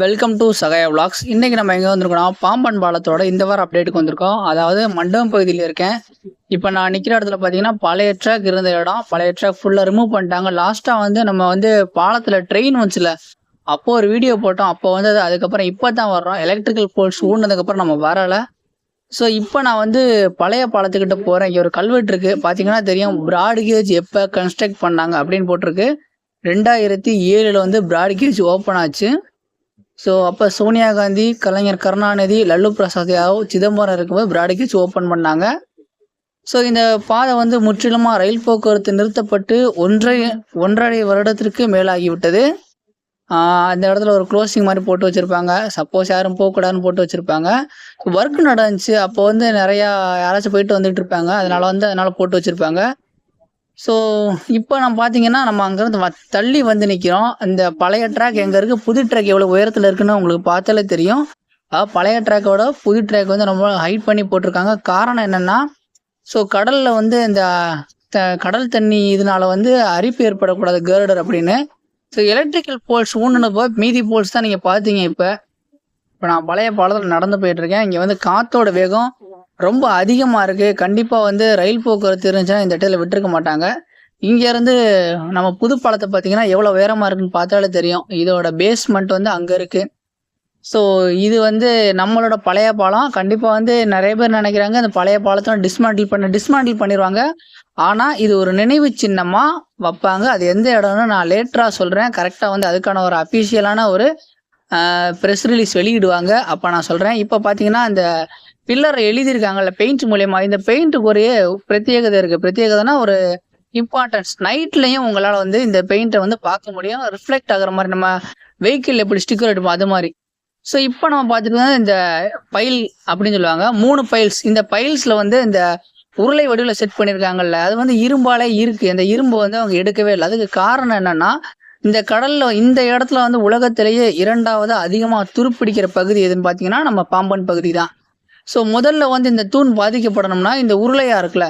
Welcome to Sahaya vlogs இன்றைக்கி நம்ம எங்கே வந்திருக்கோம்னா பாம்பன் பாலத்தோட இந்த வாரம் அப்டேட்டுக்கு வந்திருக்கோம். அதாவது மண்டபம் பகுதியில் இருக்கேன். இப்போ நான் நிற்கிற இடத்துல பார்த்தீங்கன்னா பழைய ட்ராக் இருந்த இடம். பழைய ட்ராக் ஃபுல்லாக ரிமூவ் பண்ணிட்டாங்க. லாஸ்ட்டாக வந்து நம்ம வந்து பாலத்தில் ட்ரெயின் வந்துச்சுல. அப்போ ஒரு வீடியோ போட்டோம். அப்போ வந்து அது அதுக்கப்புறம் இப்போ தான் வர்றோம். எலக்ட்ரிக்கல் போல்ஸ் ஊனதுக்கப்புறம் நம்ம வரலை. ஸோ இப்போ நான் வந்து பழைய பாலத்துக்கிட்ட போகிறேன் இங்கே ஒரு கல்வெட்டு இருக்குது பார்த்தீங்கன்னா தெரியும். பிராட்கேஜ் எப்போ கன்ஸ்ட்ரக்ட் பண்ணாங்க அப்படின்னு போட்டிருக்கு. ரெண்டாயிரத்தி ஏழில் வந்து பிராட்கேஜ் ஓப்பன் ஆச்சு. ஸோ அப்போ சோனியா காந்தி கலைஞர் கருணாநிதி லல்லு பிரசாத் யாதவ் சிதம்பரம் இருக்கும்போது பிராட்கேஜ் ஓப்பன் பண்ணாங்க. ஸோ இந்த பாதை வந்து முற்றிலுமாக ரயில் போக்குவரத்து நிறுத்தப்பட்டு ஒன்றை ஒன்றரை வருடத்திற்கு மேலாகிவிட்டது. அந்த இடத்துல ஒரு க்ளோசிங் மாதிரி போட்டு வச்சுருப்பாங்க. சப்போஸ் யாரும் போகக்கூடாதுன்னு போட்டு வச்சுருப்பாங்க. ஒர்க் நடந்துச்சு. அப்போ வந்து நிறையா யாராச்சும் போயிட்டு வந்துட்டு இருப்பாங்க. அதனால் வந்து அதனால் போட்டு வச்சுருப்பாங்க. ஸோ இப்போ நம்ம பார்த்தீங்கன்னா நம்ம அங்கேருந்து வ- தள்ளி வந்து நிற்கிறோம் இந்த பழைய ட்ராக் எங்கே இருக்குது புது ட்ராக் எவ்வளோ உயரத்தில் இருக்குன்னு உங்களுக்கு பார்த்தாலே தெரியும். அதாவது பழைய ட்ராக்கோட புது ட்ராக் வந்து ரொம்ப ஹைட் பண்ணி போட்டிருக்காங்க. காரணம் என்னென்னா ஸோ கடலில் வந்து இந்த த- கடல் தண்ணி இதனால வந்து அரிப்பு ஏற்படக்கூடாது கேர்டர் அப்படின்னு. ஸோ எலக்ட்ரிக்கல் போல்ஸ் ஊன்னுனப்போ மீதி போல்ஸ் தான் நீங்கள் பார்த்தீங்க இப்போ. இப்போ நான் பழைய பாலத்தில் நடந்து போயிட்டுருக்கேன் இங்கே வந்து காற்றோட வேகம் ரொம்ப அதிகமாக இருக்குது கண்டிப்பாக வந்து ரயில் போக்குவரத்து இருந்துச்சுன்னா இந்த இடத்துல விட்டுருக்க மாட்டாங்க. இங்கேருந்து நம்ம புது பாலத்தை பார்த்தீங்கன்னா எவ்வளோ உயரமாக இருக்குன்னு பார்த்தாலே தெரியும். இதோட பேஸ்மெண்ட் வந்து அங்கே இருக்குது ஸோ இது வந்து நம்மளோட பழைய பாலம். கண்டிப்பாக வந்து நிறைய பேர் நினைக்கிறாங்க அந்த பழைய பாலத்தை டிஸ்மாண்டில் பண்ண டிஸ்மாண்டில் பண்ணிடுவாங்க. ஆனால் இது ஒரு நினைவு சின்னமாக வைப்பாங்க. அது எந்த இடம்னு நான் லேட்டராக சொல்கிறேன் கரெக்டாக வந்து அதுக்கான ஒரு அஃபிஷியலான ஒரு ப்ரெஸ் ரிலீஸ் வெளியிடுவாங்க. அப்போ நான் சொல்கிறேன் இப்போ பார்த்தீங்கன்னா அந்த பில்லரை எழுதியிருக்காங்கல்ல பெயிண்ட் மூலயமா. இந்த பெயிண்ட்டுக்கு ஒரு பிரத்யேகதை இருக்குது பிரத்யேகதைனா ஒரு இம்பார்ட்டன்ஸ் நைட்லேயும் உங்களால் வந்து இந்த பெயிண்ட்டை வந்து பார்க்க முடியும். ரிஃப்ளெக்ட் ஆகிற மாதிரி நம்ம வெஹிக்கிள் எப்படி ஸ்டிக்கர் எடுப்போம் அது மாதிரி. ஸோ இப்போ நம்ம பார்த்துட்டு இந்த பைல் அப்படின்னு சொல்லுவாங்க. மூணு பைல்ஸ் இந்த பைல்ஸில் வந்து இந்த உருளை வடிவில் செட் பண்ணியிருக்காங்கல்ல அது வந்து இரும்பாலே இருக்குது இந்த இரும்பு வந்து அவங்க எடுக்கவே இல்லை. அதுக்கு காரணம் என்னென்னா இந்த கடலில் இந்த இடத்துல வந்து உலகத்திலேயே இரண்டாவது அதிகமாக துருப்பிடிக்கிற பகுதி எதுன்னு பார்த்தீங்கன்னா நம்ம பாம்பன் பகுதி தான். ஸோ முதல்ல வந்து இந்த தூண் பாதிக்கப்படணும்னா இந்த உருளையா இருக்குல்ல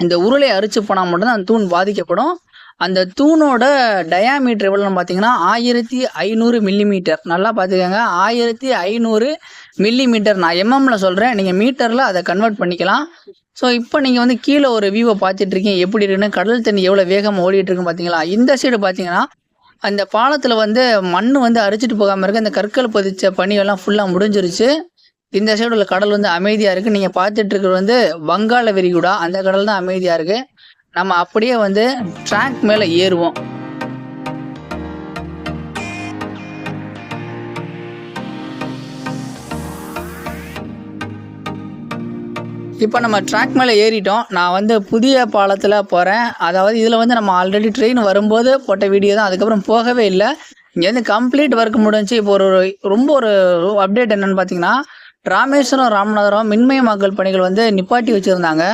இந்த உருளையை அரிச்சு போனால் மட்டும்தான் அந்த தூண் பாதிக்கப்படும். அந்த தூணோட டயாமீட்டர் எவ்வளோன்னு பார்த்தீங்கன்னா ஆயிரத்தி ஐநூறு மில்லிமீட்டர் நல்லா பார்த்துக்கோங்க ஆயிரத்தி ஐநூறு மில்லிமீட்டர் நான் எம்எம்ல சொல்கிறேன் நீங்கள் மீட்டரில் அதை கன்வெர்ட் பண்ணிக்கலாம். ஸோ இப்போ நீங்கள் வந்து கீழே ஒரு வியூவை பார்த்துட்டு இருக்கீங்க எப்படி இருக்குன்னு கடல் தண்ணி எவ்வளோ வேகமாக ஓடிட்டு இருக்குன்னு பார்த்தீங்களா இந்த சைடு பார்த்தீங்கன்னா அந்த பாலத்தில் வந்து மண் வந்து அரிச்சிட்டு போகாமல் இருக்குது அந்த கற்கள் பதிச்ச பணியெல்லாம் ஃபுல்லாக முடிஞ்சிருச்சு. இந்த சைடு உள்ள கடல் வந்து அமைதியாக இருக்குது நீங்கள் பார்த்துட்டு இருக்கிறது வந்து வங்காள விரிகுடா. அந்த கடல் தான் அமைதியாக இருக்குது நம்ம அப்படியே வந்து ட்ராக் மேலே ஏறுவோம். இப்போ நம்ம ட்ராக் மேலே ஏறிட்டோம். நான் வந்து புதிய பாலத்தில் போகிறேன் அதாவது இதில் வந்து நம்ம ஆல்ரெடி ட்ரெயின் வரும்போது போட்ட வீடியோ தான். அதுக்கப்புறம் போகவே இல்லை. இங்கேருந்து கம்ப்ளீட் ஒர்க் முடிஞ்சு இப்போ ஒரு ரொம்ப ஒரு அப்டேட் என்னென்னு பார்த்தீங்கன்னா ராமேஸ்வரம் ராமநாதபுரம் மின்மயமாக்கல் பணிகள் வந்து நிப்பாட்டி வச்சுருந்தாங்க.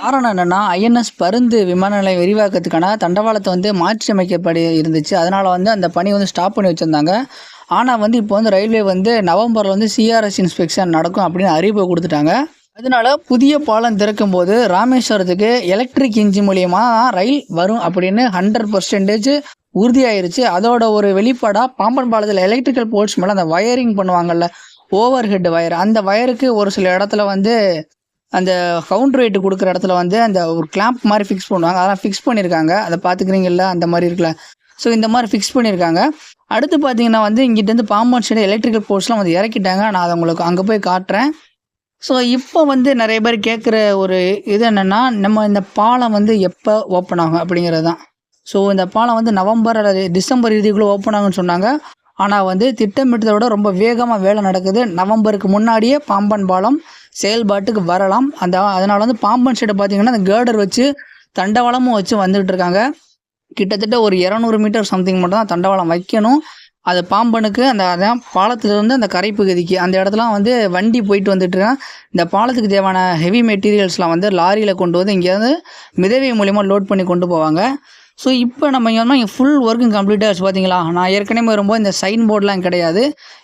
காரணம் என்னென்னா ஐஎன்எஸ் பருந்து விமான நிலையம் விரிவாக்கத்துக்கான தண்டவாளத்தை வந்து மாற்றியமைக்கப்படி இருந்துச்சு. அதனால் வந்து அந்த பணி வந்து ஸ்டாப் பண்ணி வச்சுருந்தாங்க. ஆனால் வந்து இப்போ வந்து ரயில்வே வந்து நவம்பரில் வந்து சிஆர்எஸ் இன்ஸ்பெக்ஷன் நடக்கும் அப்படின்னு அறிவிப்பு கொடுத்துட்டாங்க. அதனால புதிய பாலம் திறக்கும் போது ராமேஸ்வரத்துக்கு எலக்ட்ரிக் இன்ஜின் மூலியமாக ரயில் வரும் அப்படின்னு ஹண்ட்ரட் பர்சன்டேஜ் உறுதியாயிருச்சு. அதோட ஒரு வெளிப்பாடாக பாம்பன் பாலத்தில் எலக்ட்ரிக்கல் போல்ஸ் மேலே அந்த வயரிங் பண்ணுவாங்கல்ல ஓவர் ஹெட் வயர் அந்த வயருக்கு ஒரு சில இடத்துல வந்து அந்த கவுண்டர் ரேட்டு கொடுக்குற இடத்துல வந்து அந்த ஒரு கிளாம்ப் மாதிரி ஃபிக்ஸ் பண்ணுவாங்க. அதெல்லாம் ஃபிக்ஸ் பண்ணியிருக்காங்க அதை பார்த்துக்கிறீங்கல்ல? அந்த மாதிரி இருக்குல்ல? ஸோ இந்த மாதிரி ஃபிக்ஸ் பண்ணியிருக்காங்க அடுத்து பார்த்தீங்கன்னா வந்து இங்கிட்டேருந்து பாம்பன் சைடு எலக்ட்ரிக்கல் போர்ட்ஸ்லாம் வந்து இறக்கிட்டாங்க. நான் அதை உங்களுக்கு அங்கே போய் காட்டுறேன். ஸோ இப்போ வந்து நிறைய பேர் கேட்குற ஒரு இது என்னென்னா நம்ம இந்த பாலம் வந்து எப்போ ஓப்பன் ஆகும் அப்படிங்கிறது தான் ஸோ இந்த பாலம் வந்து நவம்பர் அல்லது டிசம்பர் இறுதிக்குள்ளே ஓப்பன் ஆகும்னு சொன்னாங்க. ஆனால் வந்து திட்டமிட்டதை விட ரொம்ப வேகமாக வேலை நடக்குது. நவம்பருக்கு முன்னாடியே பாம்பன் பாலம் செயல்பாட்டுக்கு வரலாம். அந்த அதனால் வந்து பாம்பன் சைடு பார்த்தீங்கன்னா அந்த கேர்டர் வச்சு தண்டவாளமும் வச்சு வந்துகிட்டு இருக்காங்க கிட்டத்தட்ட ஒரு இரநூறு மீட்டர் சம்திங் மட்டும் தான் தண்டவாளம் வைக்கணும். அது பாம்பனுக்கு அந்த அதான் பாலத்துலேருந்து அந்த கரை பகுதிக்கு அந்த இடத்துலாம் வந்து வண்டி போயிட்டு வந்துட்டுருக்கேன். இந்த பாலத்துக்கு தேவையான ஹெவி மெட்டீரியல்ஸ்லாம் வந்து லாரியில் கொண்டு வந்து இங்கேருந்து மிதவை மூலயமா லோட் பண்ணி கொண்டு போவாங்க. ஸோ இப்போ நம்ம இங்கே வந்து ஃபுல் ஒர்க்கும் கம்ப்ளீட் ஆச்சு பார்த்தீங்களா நான் ஏற்கனவே வரும்போது இந்த சைன் போர்ட்லாம் கிடையாது.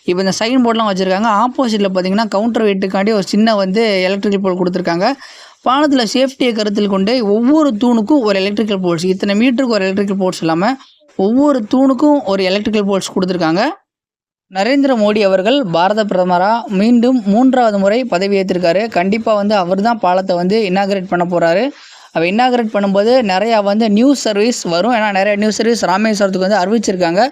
இப்போ இந்த சைன் போர்டெலாம் வச்சுருக்காங்க. ஆப்போசிட்டில் பார்த்தீங்கன்னா கவுண்டர் வெயிட்டுக்காண்டி ஒரு சின்ன வந்து எலக்ட்ரிக்கல் போல் கொடுத்துருக்காங்க. பாலத்தில் சேஃப்டியை கருத்தில் கொண்டு ஒவ்வொரு தூணுக்கும் ஒரு எலக்ட்ரிக்கல் போல்ஸ் இத்தனை மீட்டருக்கு ஒரு எலக்ட்ரிக்கல் போல்ஸ் இல்லாமல் ஒவ்வொரு தூணுக்கும் ஒரு எலக்ட்ரிக்கல் போல்ஸ் கொடுத்துருக்காங்க. நரேந்திர மோடி அவர்கள் பாரத பிரதமராக மீண்டும் மூன்றாவது முறை பதவியேற்றிருக்காரு கண்டிப்பாக வந்து அவர் தான் பாலத்தை வந்து இனாகிரேட் பண்ண போகிறாரு அவள் இன்னாகரேட் பண்ணும்போது நிறையா வந்து நியூஸ் சர்வீஸ் வரும். ஏன்னா நிறைய நியூஸ் சர்வீஸ் ராமேஸ்வரத்துக்கு வந்து அறிவிச்சிருக்காங்க.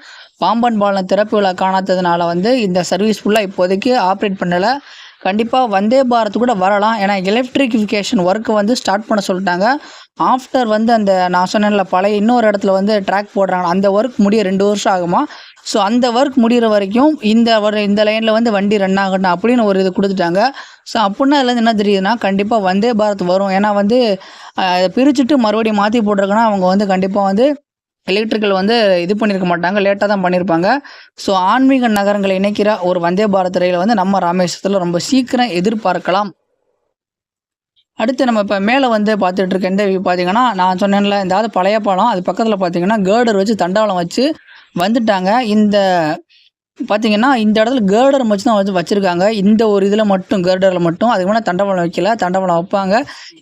பாம்பன் பாலம் திறப்பு விழா காணாததுனால வந்து இந்த சர்வீஸ் ஃபுல்லாக இப்போதைக்கு ஆப்ரேட் பண்ணலை. கண்டிப்பாக வந்தே பாரத் கூட வரலாம். ஏன்னா எலக்ட்ரிஃபிகேஷன் ஒர்க்கு வந்து ஸ்டார்ட் பண்ண சொல்லிட்டாங்க. ஆஃப்டர் வந்து அந்த நான் சொன்னேன்ல பழைய இன்னொரு இடத்துல வந்து ட்ராக் போடுறாங்க. அந்த ஒர்க் முடிய ரெண்டு வருஷம் ஆகுமா? ஸோ அந்த ஒர்க் முடிகிற வரைக்கும் இந்த ஒரு இந்த லைனில் வந்து வண்டி ரன் ஆகணும் அப்படின்னு ஒரு இது கொடுத்துட்டாங்க. ஸோ அப்படின்னா அதுலேருந்து என்ன தெரியுதுன்னா கண்டிப்பாக வந்தே பாரத் வரும். ஏன்னா வந்து அதை பிரிச்சுட்டு மறுபடியும் மாற்றி போட்டிருக்கனா அவங்க வந்து கண்டிப்பாக வந்து எலக்ட்ரிக்கல் வந்து இது பண்ணியிருக்க மாட்டாங்க லேட்டாக தான் பண்ணியிருப்பாங்க ஸோ ஆன்மீக நகரங்களை இணைக்கிற ஒரு வந்தே பாரத் ரயில் வந்து நம்ம ராமேஸ்வரத்தில் ரொம்ப சீக்கிரம் எதிர்பார்க்கலாம். அடுத்து நம்ம இப்போ மேலே வந்து பார்த்துட்டு இருக்க இந்த வியூ பார்த்தீங்கன்னா நான் சொன்னேன்ல இந்த பழைய பாலம் அது பக்கத்தில் பார்த்தீங்கன்னா கேர்டர் வச்சு தண்டவாளம் வச்சு வந்துட்டாங்க. இந்த பார்த்தீங்கன்னா இந்த இடத்துல கேர்டர் வச்சு தான் வச்சு வச்சுருக்காங்க. இந்த ஒரு இதில் மட்டும் கேர்டரில் மட்டும் அதுக்கு முன்னாடி தண்டவாளம் வைக்கல தண்டவாளம் வைப்பாங்க.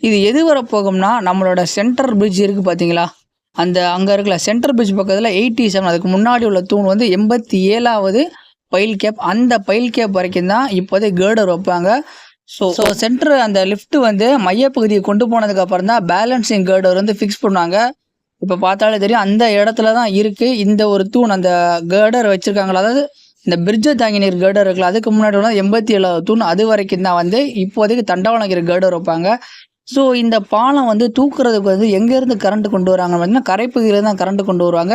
இது எது வர போகும்னா நம்மளோட சென்டர் பிரிட்ஜ் இருக்குது பார்த்தீங்களா? அந்த அங்கே இருக்கல சென்டர் பிரிட்ஜ் பக்கத்தில் எயிட்டி செவன் அதுக்கு முன்னாடி உள்ள தூண் வந்து எண்பத்தி ஏழாவது பைல் கேப் அந்த பைல் கேப் வரைக்கும் தான் இப்போதைக்கு கேர்டர் வைப்பாங்க. ஸோ ஸோ சென்டர் அந்த லிஃப்ட் வந்து மையப்பகுதியை கொண்டு போனதுக்கு அப்புறம் தான் பேலன்சிங் கேர்டர் வந்து ஃபிக்ஸ் பண்ணுவாங்க. இப்போ பார்த்தாலே தெரியும் அந்த இடத்துல தான் இருக்குது இந்த ஒரு தூண் அந்த கேர்டர் வச்சுருக்காங்களா? அதாவது இந்த பிரிட்ஜை தாங்கி நீர் கேர்டர் இருக்குல்ல அதுக்கு முன்னாடி உள்ள எண்பத்தி ஏழாவது தூண் அது வரைக்கும் தான் வந்து இப்போதைக்கு தண்டவாளங்கிற கேர்டர் வைப்பாங்க. ஸோ இந்த பாலம் வந்து தூக்குறதுக்கு வந்து எங்கேருந்து கரண்ட் கொண்டு வராங்க பார்த்தீங்கன்னா கரைப்பகுதியில் தான் கரண்ட் கொண்டு வருவாங்க.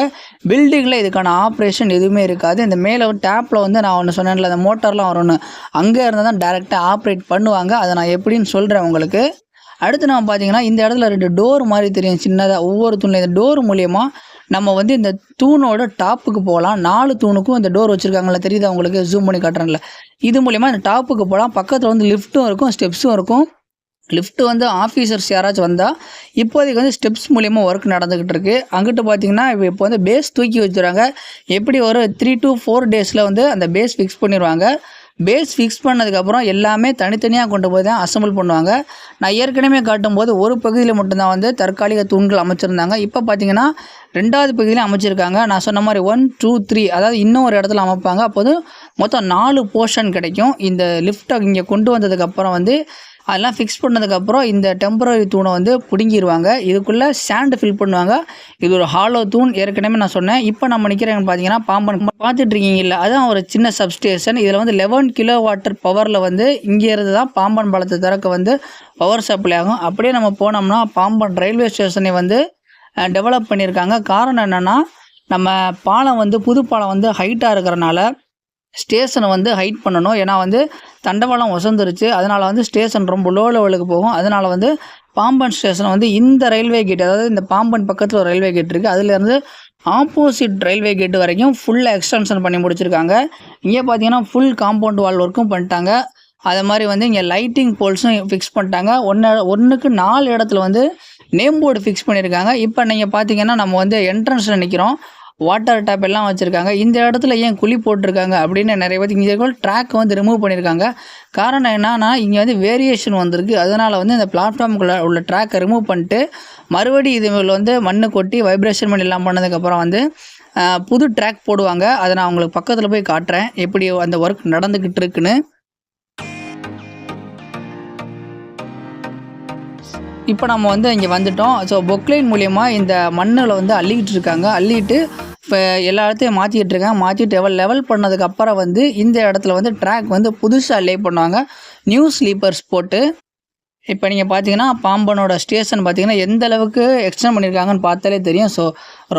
பில்டிங்கில் இதுக்கான ஆப்ரேஷன் எதுவுமே இருக்காது. இந்த மேலே டேப்பில் வந்து நான் ஒன்று சொன்னேன்ல அந்த மோட்டார்லாம் வரும்னு. அங்கே இருந்தால் தான் டேரெக்டாக ஆப்ரேட் பண்ணுவாங்க. அதை நான் எப்படின்னு சொல்கிறேன் உங்களுக்கு. அடுத்து நம்ம பார்த்தீங்கன்னா இந்த இடத்துல ரெண்டு டோர் மாதிரி தெரியும் சின்னதாக ஒவ்வொரு தூணில் இந்த டோர் மூலயமா நம்ம வந்து இந்த தூணோட டாப்புக்கு போகலாம். நாலு தூணுக்கும் இந்த டோர் வச்சுருக்காங்களா தெரியுதா உங்களுக்கு? ஜூம் பண்ணி காட்டுறேன்ல. இது மூலியமாக இந்த டாப்புக்கு போகலாம். பக்கத்தில் வந்து லிஃப்ட்டும் இருக்கும் ஸ்டெப்ஸும் இருக்கும். லிஃப்ட் வந்து ஆஃபீஸர்ஸ் யாராச்சும் வந்தால் இப்போதைக்கு வந்து ஸ்டெப்ஸ் மூலியமாக ஒர்க் நடந்துக்கிட்டு இருக்கு. அங்கிட்டு பார்த்தீங்கன்னா இப்போ வந்து பேஸ் தூக்கி வச்சுருவாங்க எப்படி ஒரு த்ரீ டு ஃபோர் டேஸில் வந்து அந்த பேஸ் ஃபிக்ஸ் பண்ணிடுவாங்க பேஸ் ஃபிக்ஸ் பண்ணதுக்கப்புறம் எல்லாமே தனித்தனியாக கொண்டு போய் தான் அசம்பிள் பண்ணுவாங்க. நான் ஏற்கனவே காட்டும்போது ஒரு பகுதியில் மட்டும்தான் வந்து தற்காலிக தூண்கள் அமைச்சிருந்தாங்க. இப்போ பார்த்தீங்கன்னா ரெண்டாவது பகுதியிலும் அமைச்சிருக்காங்க. நான் சொன்ன மாதிரி ஒன் டூ த்ரீ அதாவது இன்னும் ஒரு இடத்துல அமைப்பாங்க. அப்போது மொத்தம் நாலு போர்ஷன் கிடைக்கும். இந்த லிஃப்ட்டை இங்கே கொண்டு வந்ததுக்கப்புறம் வந்து அதெல்லாம் ஃபிக்ஸ் பண்ணதுக்கப்புறம் இந்த டெம்பரரி தூணை வந்து பிடுங்கிடுவாங்க இதுக்குள்ளே சாண்டு ஃபில் பண்ணுவாங்க. இது ஒரு ஹாலோ தூண். ஏற்கனவே நான் சொன்னேன். இப்போ நம்ம நிற்கிறேன் பார்த்தீங்கன்னா பாம்பன் பார்த்துட்டு இருக்கீங்கல்ல அதுதான் ஒரு சின்ன சப்ஸ்டேஷன் இதில் வந்து லெவன் கிலோ வாட்டர் பவரில் வந்து இங்கே இருந்து தான் பாம்பன் பாலத்தை திறக்க வந்து பவர் சப்ளை ஆகும். அப்படியே நம்ம போனோம்னா பாம்பன் ரயில்வே ஸ்டேஷனை வந்து டெவலப் பண்ணியிருக்காங்க. காரணம் என்னென்னா நம்ம பாலம் வந்து புது பாலம் வந்து ஹைட்டாக இருக்கிறனால ஸ்டேஷனை வந்து ஹைட் பண்ணணும். ஏன்னா வந்து தண்டவாளம் வசந்துருச்சு அதனால் வந்து ஸ்டேஷன் ரொம்ப லோ லெவலுக்கு போகும். அதனால் வந்து பாம்பன் ஸ்டேஷனை வந்து இந்த ரயில்வே கேட் அதாவது இந்த பாம்பன் பக்கத்தில் ஒரு ரயில்வே கேட் இருக்குது அதுலேருந்து ஆப்போசிட் ரயில்வே கேட் வரைக்கும் ஃபுல்லாக எக்ஸ்டென்ஷன் பண்ணி முடிச்சிருக்காங்க. இங்கே பார்த்தீங்கன்னா ஃபுல் காம்பவுண்ட் வால் ஒர்க்கும் பண்ணிட்டாங்க. அது மாதிரி வந்து இங்கே லைட்டிங் போல்ஸும் ஃபிக்ஸ் பண்ணிட்டாங்க. ஒன்று ஒன்றுக்கு நாலு இடத்துல வந்து நேம் போர்டு ஃபிக்ஸ் பண்ணியிருக்காங்க இப்போ நீங்கள் பார்த்தீங்கன்னா நம்ம வந்து என்ட்ரன்ஸில் நிற்கிறோம் வாட்டர் டேப் எல்லாம் வச்சுருக்காங்க. இந்த இடத்துல ஏன் குழி போட்டிருக்காங்க அப்படின்னு நிறைய பேர் இங்கே இருக்க ட்ராக் வந்து ரிமூவ் பண்ணியிருக்காங்க காரணம் என்னன்னா இங்கே வந்து வேரியேஷன் வந்திருக்கு. அதனால் வந்து இந்த பிளாட்ஃபார்முக்குள்ளே உள்ள ட்ராக்கை ரிமூவ் பண்ணிட்டு மறுபடி இதுல வந்து மண்ணு கொட்டி வைப்ரேஷன் பண்ணி எல்லாம் பண்ணதுக்கப்புறம் வந்து புது ட்ராக் போடுவாங்க. அதை நான் உங்களுக்கு பக்கத்தில் போய் காட்டுறேன். எப்படி அந்த ஒர்க் நடந்துக்கிட்டு இருக்குன்னு. இப்போ நம்ம வந்து இங்கே வந்துட்டோம். ஸோ பொக்லைன் மூலயமா இந்த மண்ணில் வந்து அள்ளிக்கிட்டு இருக்காங்க. அள்ளிட்டு இப்போ எல்லா இடத்தையும் மாற்றிக்கிட்டு இருக்கேன் மாற்றிட்டு லெவல் லெவல் பண்ணதுக்கு அப்புறம் வந்து இந்த இடத்துல வந்து ட்ராக் வந்து புதுசாக லே பண்ணுவாங்க. நியூ ஸ்லீப்பர்ஸ் போட்டு. இப்போ நீங்கள் பார்த்தீங்கன்னா பாம்பனோட ஸ்டேஷன் பார்த்தீங்கன்னா எந்த அளவுக்கு எக்ஸ்டெண்ட் பண்ணியிருக்காங்கன்னு பார்த்தாலே தெரியும். ஸோ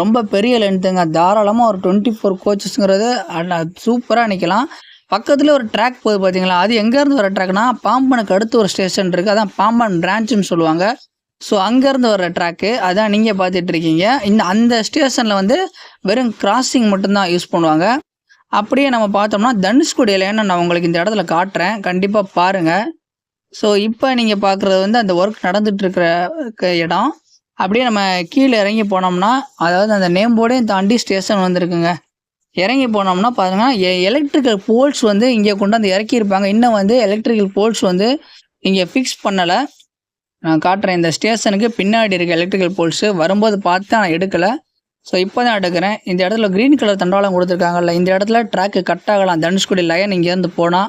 ரொம்ப பெரிய லென்த்துங்க தாராளமாக ஒரு டுவெண்ட்டி ஃபோர் கோச்சஸ்ங்கிறது சூப்பராக நிற்கலாம் பக்கத்தில் ஒரு ட்ராக் போகுது பார்த்தீங்களா அது எங்கேருந்து வர ட்ராக்னா பாம்பனுக்கு அடுத்து ஒரு ஸ்டேஷன் இருக்குது அதான் பாம்பன் பிரான்ச்சுன்னு சொல்லுவாங்க. ஸோ அங்கேருந்து வர ட்ராக்கு அதான் நீங்கள் பார்த்துட்டு இருக்கீங்க இந்த அந்த ஸ்டேஷனில் வந்து வெறும் கிராசிங் மட்டும்தான் யூஸ் பண்ணுவாங்க. அப்படியே நம்ம பார்த்தோம்னா தனுஷ்கோடி நான் உங்களுக்கு இந்த இடத்துல காட்டுறேன். கண்டிப்பாக பாருங்கள் ஸோ இப்போ நீங்கள் பார்க்குறது வந்து அந்த ஒர்க் நடந்துகிட்ருக்கிற க- இடம். அப்படியே நம்ம கீழே இறங்கி போனோம்னா அதாவது அந்த நேம் போர்டையும் தாண்டி ஸ்டேஷன் வந்திருக்குங்க. இறங்கி போனோம்னா பாருங்க எலக்ட்ரிக்கல் போல்ஸ் வந்து இங்கே கொண்டு வந்து இறக்கியிருப்பாங்க. இன்னும் வந்து எலக்ட்ரிக்கல் போல்ஸ் வந்து இங்கே ஃபிக்ஸ் பண்ணலை. நான் காட்டுறேன். இந்த ஸ்டேஷனுக்கு பின்னாடி இருக்க எலக்ட்ரிக்கல் போல்ஸு வரும்போது பார்த்து நான் எடுக்கலை. ஸோ இப்போ தான் எடுக்கிறேன். இந்த இடத்துல க்ரீன் கலர் தண்டவாளம் கொடுத்துருக்காங்கல்ல இந்த இடத்துல ட்ராக்கு கட் ஆகலாம். தனுஷ்கோடி லைன் இங்கேருந்து போனால்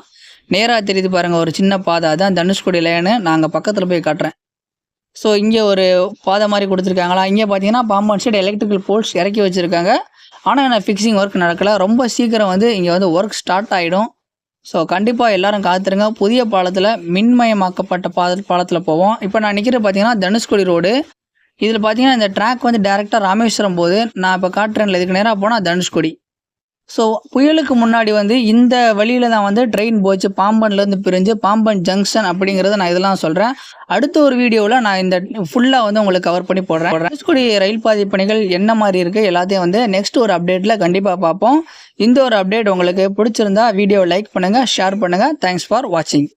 நேராக தெரியுது பாருங்கள் ஒரு சின்ன பாதை. அதான் தனுஷ்கோடி லைனு நாங்கள் பக்கத்தில் போய் காட்டுறேன். ஸோ இங்கே ஒரு பாதை மாதிரி கொடுத்துருக்காங்களா? இங்கே பார்த்தீங்கன்னா பாம்பன் சைடு எலக்ட்ரிக்கல் போல்ஸ் இறக்கி வச்சுருக்காங்க. ஆனால் என்ன ஃபிக்ஸிங் ஒர்க் நடக்கல. ரொம்ப சீக்கிரம் வந்து இங்கே வந்து ஒர்க் ஸ்டார்ட் ஆகிடும் ஸோ கண்டிப்பாக எல்லாரும் காத்துருங்க. புதிய பாலத்தில் மின்மயமாக்கப்பட்ட பாத பாலத்தில் போவோம். இப்போ நான் நிற்கிறது பார்த்தீங்கன்னா தனுஷ்கோடி ரோடு இதில் பார்த்தீங்கன்னா இந்த ட்ராக் வந்து டேரெக்டாக ராமேஸ்வரம் போகுது. நான் இப்போ காட்டுறேன்ல இதுக்கு நேராக போனால் தனுஷ்கோடி. ஸோ புயலுக்கு முன்னாடி வந்து இந்த வழியில் தான் வந்து ட்ரெயின் போச்சு. பாம்பன்லேருந்து பிரிஞ்சு பாம்பன் ஜங்ஷன் அப்படிங்கிறத நான் இதெல்லாம் சொல்கிறேன் அடுத்த ஒரு வீடியோவில் நான் இந்த ஃபுல்லாக வந்து உங்களுக்கு கவர் பண்ணி போடுறேன். கூடிய ரயில் பாதை பணிகள் என்ன மாதிரி இருக்குது எல்லாத்தையும் வந்து நெக்ஸ்ட் ஒரு அப்டேட்டில் கண்டிப்பாக பார்ப்போம். இந்த ஒரு அப்டேட் உங்களுக்கு பிடிச்சிருந்தா வீடியோ லைக் பண்ணுங்கள் ஷேர் பண்ணுங்கள் தேங்க்ஸ் ஃபார் வாட்சிங்